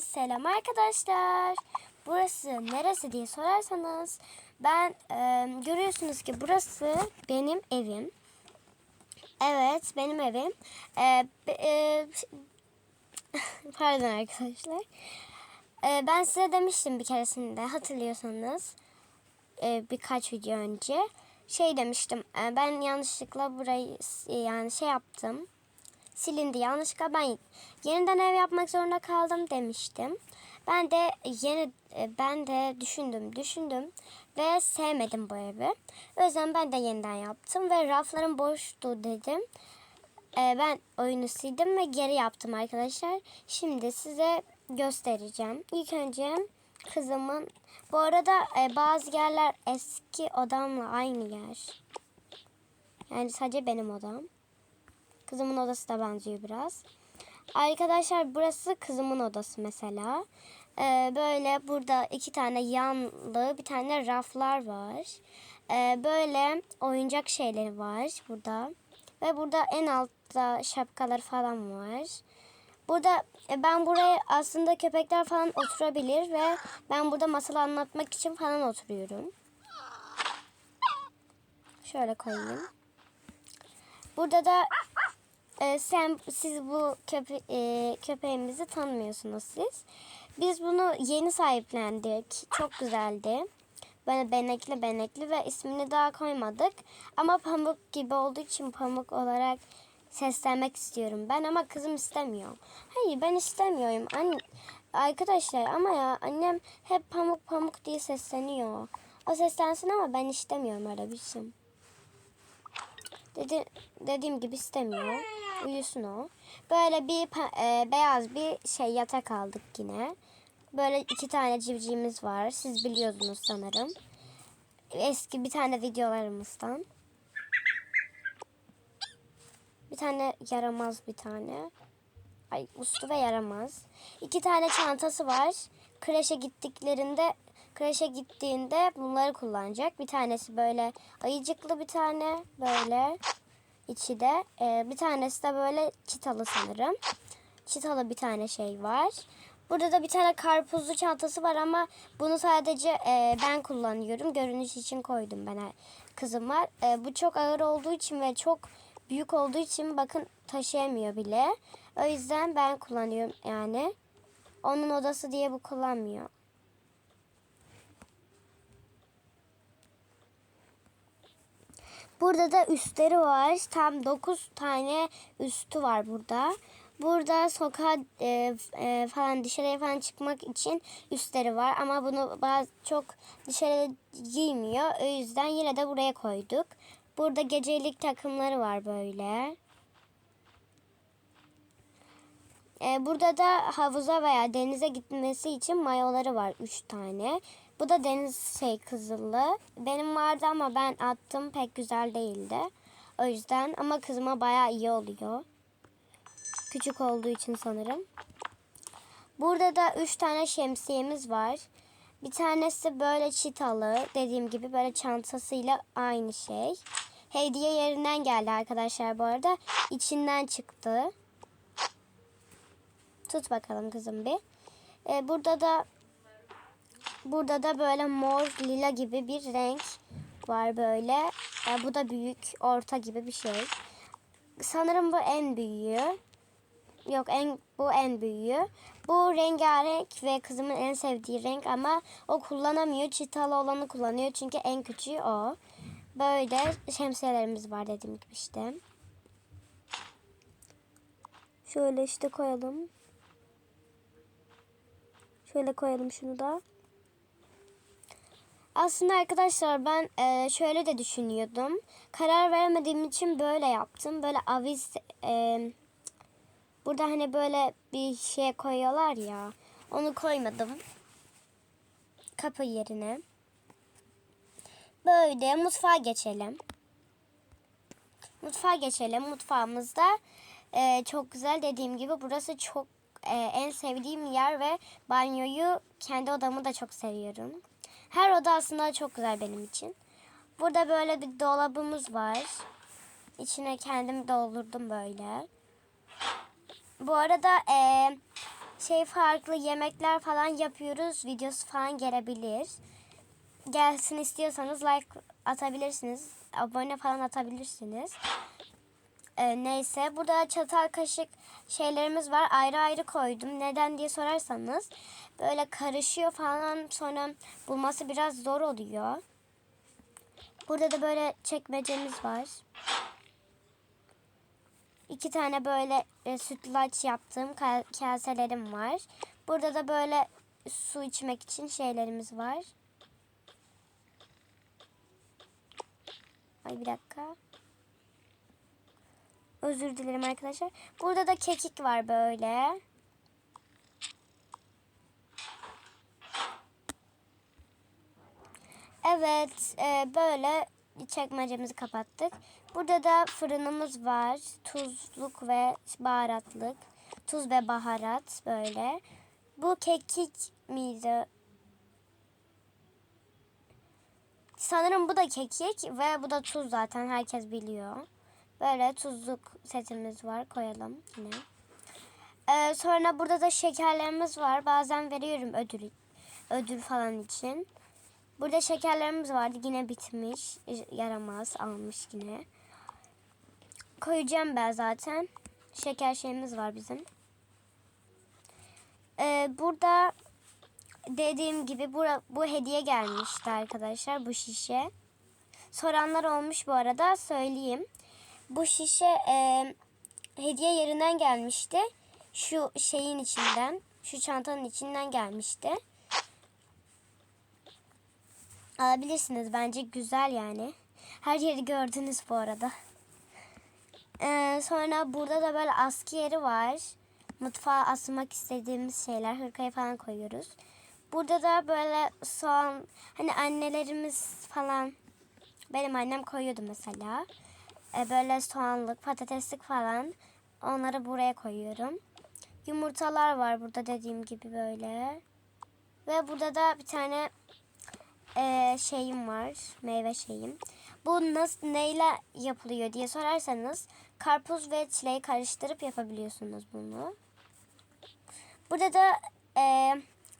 selam arkadaşlar. Burası neresi diye sorarsanız ben e, görüyorsunuz ki burası benim evim. Evet benim evim. E, e, pardon arkadaşlar. E, ben size demiştim bir keresinde hatırlıyorsanız e, birkaç video önce şey demiştim. e, ben yanlışlıkla burayı yani şey yaptım silindi. Yanlışlıkla ben yeniden ev yapmak zorunda kaldım demiştim. Ben de yeni e, ben de düşündüm, düşündüm ve sevmedim bu evi. O yüzden ben de yeniden yaptım ve raflarım boştu dedim. E, ben oyunu sildim ve geri yaptım arkadaşlar. Şimdi size göstereceğim. İlk önce kızımın bu arada e, bazı yerler eski odamla aynı yer. Yani sadece benim odam. Kızımın odası da benziyor biraz. Arkadaşlar burası kızımın odası mesela. Ee, böyle burada iki tane yanlı bir tane raflar var. Ee, böyle oyuncak şeyleri var burada. Ve burada en altta şapkalar falan var. Burada e, ben buraya aslında köpekler falan oturabilir ve ben burada masal anlatmak için falan oturuyorum. Şöyle koyayım. Burada da e, sen siz bu köpe, e, köpeğimizi tanımıyorsunuz siz. Biz bunu yeni sahiplendik. Çok güzeldi. Böyle benekli benekli ve ismini daha koymadık. Ama pamuk gibi olduğu için pamuk olarak seslenmek istiyorum ben ama kızım istemiyor. Hayır ben istemiyorum. Anne, arkadaşlar ama ya annem hep pamuk pamuk diye sesleniyor. O seslensin ama ben istemiyorum öyle. Dedi, dediğim gibi istemiyor. Uyusun o. Böyle bir e, beyaz bir şey yatak aldık yine. Böyle iki tane civcivimiz var. Siz biliyordunuz sanırım. Eski bir tane videolarımızdan. Bir tane yaramaz bir tane. Ay uslu ve yaramaz. İki tane çantası var. Kreşe gittiklerinde kreşe gittiğinde bunları kullanacak. Bir tanesi böyle ayıcıklı bir tane böyle içi de. Ee, bir tanesi de böyle çitalı sanırım. Çitalı bir tane şey var. Burada da bir tane karpuzlu çantası var ama bunu sadece e, ben kullanıyorum. Görünüş için koydum ben e, kızıma. E, bu çok ağır olduğu için ve çok büyük olduğu için bakın taşıyamıyor bile. O yüzden ben kullanıyorum yani. Onun odası diye bu kullanmıyor. Burada da üstleri var. Tam 9 tane üstü var burada. Burada sokağa e, e, falan dışarıya falan çıkmak için üstleri var. Ama bunu bazı çok dışarı giymiyor. O yüzden yine de buraya koyduk. Burada gecelik takımları var böyle. E, burada da havuza veya denize gitmesi için mayoları var 3 tane. Bu da deniz şey kızılı. Benim vardı ama ben attım pek güzel değildi. O yüzden ama kızıma bayağı iyi oluyor. Küçük olduğu için sanırım. Burada da 3 tane şemsiyemiz var. Bir tanesi böyle çitalı. Dediğim gibi böyle çantasıyla aynı şey. Hediye yerinden geldi arkadaşlar bu arada. İçinden çıktı. Tut bakalım kızım bir. Ee, burada da burada da böyle mor lila gibi bir renk var böyle. Ee, bu da büyük orta gibi bir şey. Sanırım bu en büyüğü. Yok en bu en büyüğü. Bu rengarenk ve kızımın en sevdiği renk ama o kullanamıyor. Çitalı olanı kullanıyor çünkü en küçüğü o. Böyle şemsiyelerimiz var dediğim gibi işte. Şöyle işte koyalım. Şöyle koyalım şunu da. Aslında arkadaşlar ben e, şöyle de düşünüyordum. Karar veremediğim için böyle yaptım. Böyle aviz e, burada hani böyle bir şey koyuyorlar ya. Onu koymadım. Kapı yerine. Böyle mutfağa geçelim. Mutfağa geçelim. Mutfağımızda e, çok güzel dediğim gibi burası çok e, en sevdiğim yer ve banyoyu kendi odamı da çok seviyorum. Her oda aslında çok güzel benim için. Burada böyle bir dolabımız var. İçine kendim doldurdum böyle. Bu arada e, şey farklı yemekler falan yapıyoruz. Videosu falan gelebilir. Gelsin istiyorsanız like atabilirsiniz. Abone falan atabilirsiniz. Ee, neyse burada çatal kaşık şeylerimiz var. Ayrı ayrı koydum. Neden diye sorarsanız böyle karışıyor falan sonra bulması biraz zor oluyor. Burada da böyle çekmecemiz var. İki tane böyle e, sütlaç yaptığım ka- kaselerim var. Burada da böyle su içmek için şeylerimiz var. Ay bir dakika. Özür dilerim arkadaşlar. Burada da kekik var böyle. Evet, e, böyle çekmecemizi kapattık. Burada da fırınımız var. Tuzluk ve baharatlık. Tuz ve baharat böyle. Bu kekik miydi? Sanırım bu da kekik ve bu da tuz zaten herkes biliyor. Böyle tuzluk setimiz var koyalım yine. Ee, sonra burada da şekerlerimiz var. Bazen veriyorum ödül ödül falan için. Burada şekerlerimiz vardı. Yine bitmiş. Yaramaz almış yine. Koyacağım ben zaten. Şeker şeyimiz var bizim. Ee, burada dediğim gibi bu, bu hediye gelmişti arkadaşlar. Bu şişe. Soranlar olmuş bu arada söyleyeyim. Bu şişe e, hediye yerinden gelmişti. Şu şeyin içinden, şu çantanın içinden gelmişti. Alabilirsiniz bence güzel yani. Her yeri gördünüz bu arada. Ee, sonra burada da böyle askı yeri var. Mutfağa asmak istediğimiz şeyler, hırkayı falan koyuyoruz. Burada da böyle soğan, hani annelerimiz falan, benim annem koyuyordu mesela. Ee, böyle soğanlık, patateslik falan. Onları buraya koyuyorum. Yumurtalar var burada dediğim gibi böyle. Ve burada da bir tane e, şeyim var. Meyve şeyim. Bu nasıl neyle yapılıyor diye sorarsanız karpuz ve çileği karıştırıp yapabiliyorsunuz bunu. Burada da e,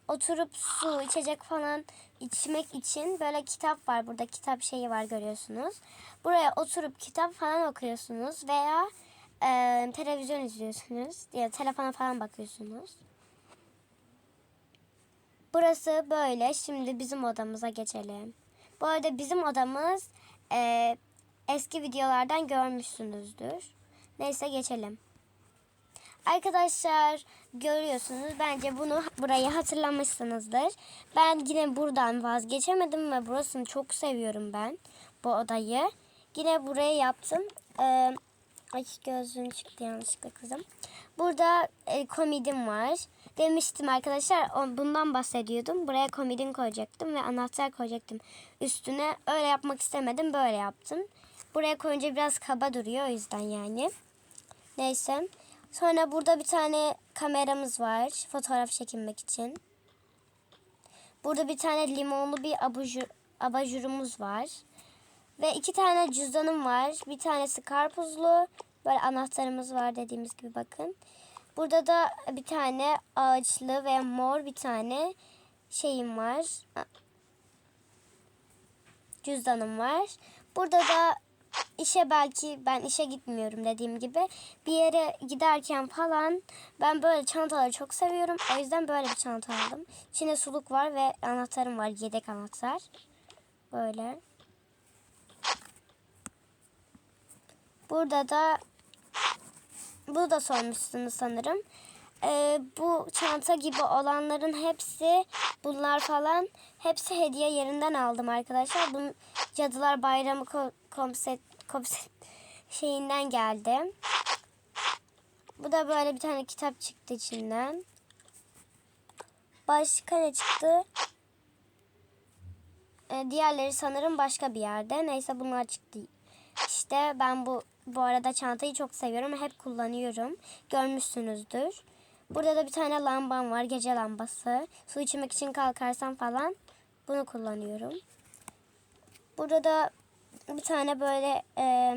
oturup su, içecek falan içmek için böyle kitap var. Burada kitap şeyi var görüyorsunuz. Buraya oturup kitap falan okuyorsunuz veya e, televizyon izliyorsunuz. Ya telefona falan bakıyorsunuz. Burası böyle. Şimdi bizim odamıza geçelim. Bu arada bizim odamız e, eski videolardan görmüşsünüzdür. Neyse geçelim. Arkadaşlar görüyorsunuz bence bunu burayı hatırlamışsınızdır. Ben yine buradan vazgeçemedim ve burasını çok seviyorum ben bu odayı. Yine buraya yaptım. Ee, ay gözlüğüm çıktı yanlışlıkla kızım. Burada e, komidim var. Demiştim arkadaşlar bundan bahsediyordum. Buraya komodin koyacaktım ve anahtar koyacaktım. Üstüne öyle yapmak istemedim böyle yaptım. Buraya koyunca biraz kaba duruyor o yüzden yani. Neyse. Sonra burada bir tane kameramız var fotoğraf çekinmek için. Burada bir tane limonlu bir abajur, abajurumuz var. Ve iki tane cüzdanım var. Bir tanesi karpuzlu. Böyle anahtarımız var dediğimiz gibi bakın. Burada da bir tane ağaçlı ve mor bir tane şeyim var. Cüzdanım var. Burada da işe belki ben işe gitmiyorum dediğim gibi bir yere giderken falan ben böyle çantaları çok seviyorum. O yüzden böyle bir çanta aldım. İçinde suluk var ve anahtarım var. Yedek anahtar. Böyle. Burada da bu da sormuşsunuz sanırım. Ee, bu çanta gibi olanların hepsi bunlar falan hepsi hediye yerinden aldım arkadaşlar. Bu Cadılar Bayramı ko- komset, komset şeyinden geldi. Bu da böyle bir tane kitap çıktı içinden. Başka ne çıktı? Ee, diğerleri sanırım başka bir yerde. Neyse bunlar çıktı. İşte ben bu bu arada çantayı çok seviyorum. Hep kullanıyorum. Görmüşsünüzdür. Burada da bir tane lambam var. Gece lambası. Su içmek için kalkarsam falan bunu kullanıyorum. Burada da bir tane böyle e,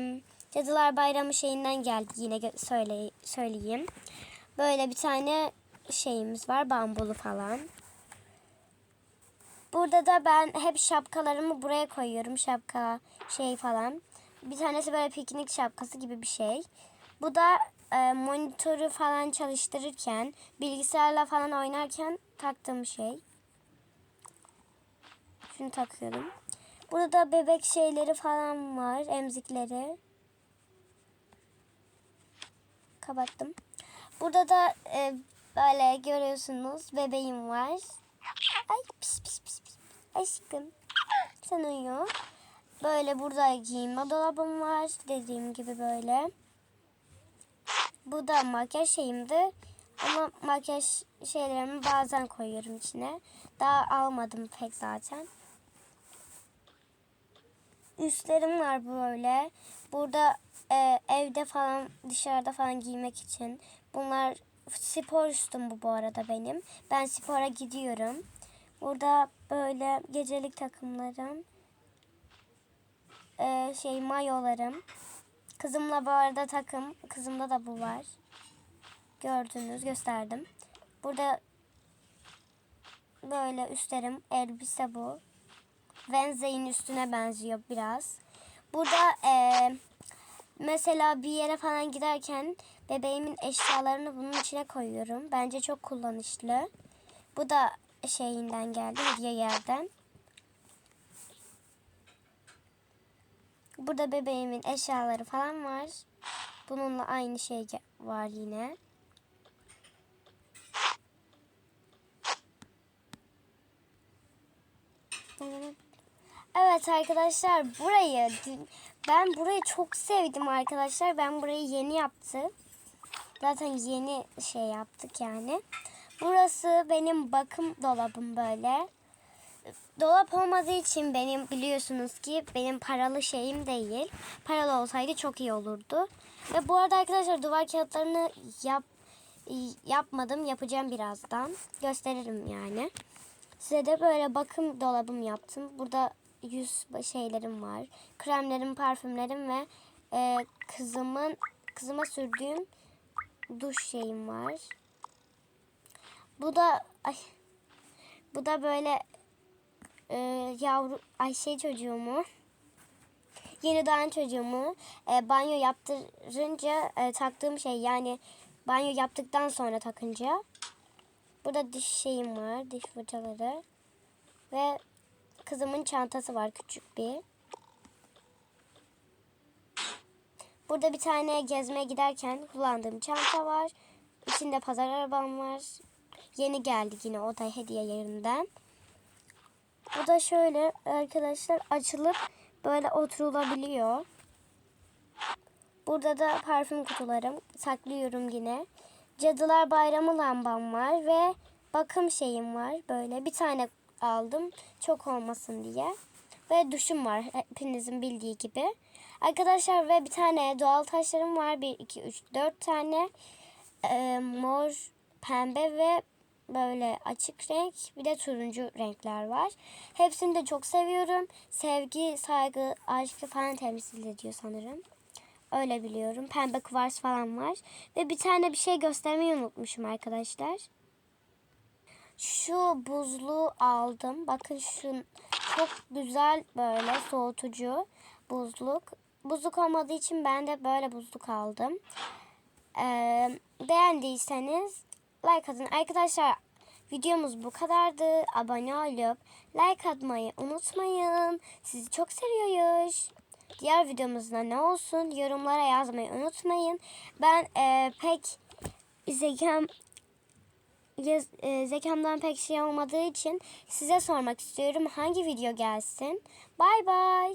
Cadılar Bayramı şeyinden geldi yine söyle, söyleyeyim. Böyle bir tane şeyimiz var. Bambulu falan. Burada da ben hep şapkalarımı buraya koyuyorum. Şapka şey falan. Bir tanesi böyle piknik şapkası gibi bir şey. Bu da e, monitörü falan çalıştırırken, bilgisayarla falan oynarken taktığım şey. Şunu takıyorum. Burada da bebek şeyleri falan var. Emzikleri. Kapattım. Burada da e, böyle görüyorsunuz bebeğim var. Ay pis pis pis pis. Aşkım. Sen uyu. Böyle burada giyinme dolabım var. Dediğim gibi böyle. Bu da makyaj şeyimdi. Ama makyaj şeylerimi bazen koyuyorum içine. Daha almadım pek zaten. Üstlerim var böyle. Burada e, evde falan dışarıda falan giymek için. Bunlar spor üstüm bu bu arada benim. Ben spora gidiyorum. Burada böyle gecelik takımlarım. E, şey mayolarım. Kızımla bu arada takım. Kızımda da bu var. Gördünüz gösterdim. Burada böyle üstlerim elbise bu. Wednesday'in üstüne benziyor biraz. Burada eee, mesela bir yere falan giderken bebeğimin eşyalarını bunun içine koyuyorum. Bence çok kullanışlı. Bu da şeyinden geldi, hediye yerden. Burada bebeğimin eşyaları falan var. Bununla aynı şey var yine. Evet arkadaşlar burayı ben burayı çok sevdim arkadaşlar. Ben burayı yeni yaptım. Zaten yeni şey yaptık yani. Burası benim bakım dolabım böyle. Dolap olmadığı için benim biliyorsunuz ki benim paralı şeyim değil. Paralı olsaydı çok iyi olurdu. Ve bu arada arkadaşlar duvar kağıtlarını yap yapmadım. Yapacağım birazdan. Gösteririm yani. Size de böyle bakım dolabım yaptım. Burada yüz şeylerim var. Kremlerim, parfümlerim ve e, kızımın kızıma sürdüğüm duş şeyim var. Bu da ay, bu da böyle e, yavru Ayşe çocuğumu yeni doğan çocuğumu e, banyo yaptırınca e, taktığım şey yani banyo yaptıktan sonra takınca burada diş şeyim var diş fırçaları ve kızımın çantası var küçük bir burada bir tane gezmeye giderken kullandığım çanta var içinde pazar arabam var yeni geldi yine o da hediye yerinden bu da şöyle arkadaşlar açılıp böyle oturulabiliyor. Burada da parfüm kutularım. Saklıyorum yine. Cadılar Bayramı lambam var ve bakım şeyim var. Böyle bir tane aldım. Çok olmasın diye. Ve duşum var hepinizin bildiği gibi. Arkadaşlar ve bir tane doğal taşlarım var. 1, 2, 3, 4 tane. Ee, mor, pembe ve böyle açık renk bir de turuncu renkler var. Hepsini de çok seviyorum. Sevgi, saygı, aşkı falan temsil ediyor sanırım. Öyle biliyorum. Pembe kuvars falan var. Ve bir tane bir şey göstermeyi unutmuşum arkadaşlar. Şu buzlu aldım. Bakın şu çok güzel böyle soğutucu buzluk. Buzluk olmadığı için ben de böyle buzluk aldım. Ee, beğendiyseniz like atın. Arkadaşlar videomuz bu kadardı. Abone olup like atmayı unutmayın. Sizi çok seviyoruz. Diğer videomuzda ne olsun yorumlara yazmayı unutmayın. Ben e, pek zekam yaz- e, zekamdan pek şey olmadığı için size sormak istiyorum hangi video gelsin. Bay bay.